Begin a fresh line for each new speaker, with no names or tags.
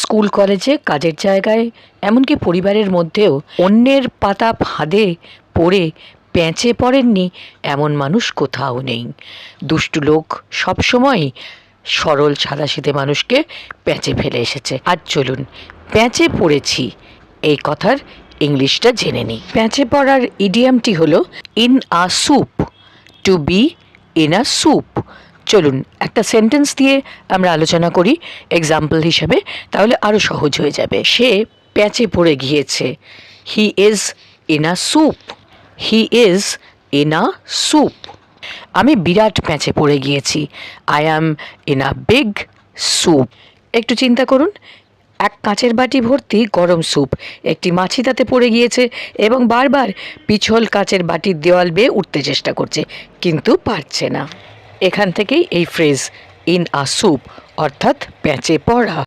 School কলেজে কাজের জায়গায়, এমনকি পরিবারের মধ্যেও অন্যের পাতা ফাঁদে পড়ে পেঁচে পড়েননি এমন মানুষ কোথাও নেই। দুষ্টু লোক সবসময়ই সরল সাদাসিধে মানুষকে প্যাঁচে ফেলে এসেছে। আর চলুন প্যাঁচে পড়েছি, এই কথার ইংলিশটা জেনে নিই। প্যাঁচে পড়ার ইডিয়ামটি হলো in a soup to be in a soup চলুন, একটা সেন্টেন্স দিয়ে আমরা আলোচনা করি এক্সাম্পল হিসাবে, তাহলে আরও সহজ হয়ে যাবে। সে প্যাঁচে পড়ে গিয়েছে। He is in a soup he is in a soup আমি বিরাট প্যাঁচে পড়ে গিয়েছি। I am in a big soup একটু চিন্তা করুন, এক কাঁচের বাটি ভর্তি গরম স্যুপ একটি মাছি তাতে পড়ে গিয়েছে এবং বারবার পিছল কাঁচের বাটির দেওয়াল বেয়ে উঠতে চেষ্টা করছে, কিন্তু পারছে না। এখান থেকেই এই ফ্রেজ ইন আ স্যুপ অর্থাৎ প্যাঁচে পড়া।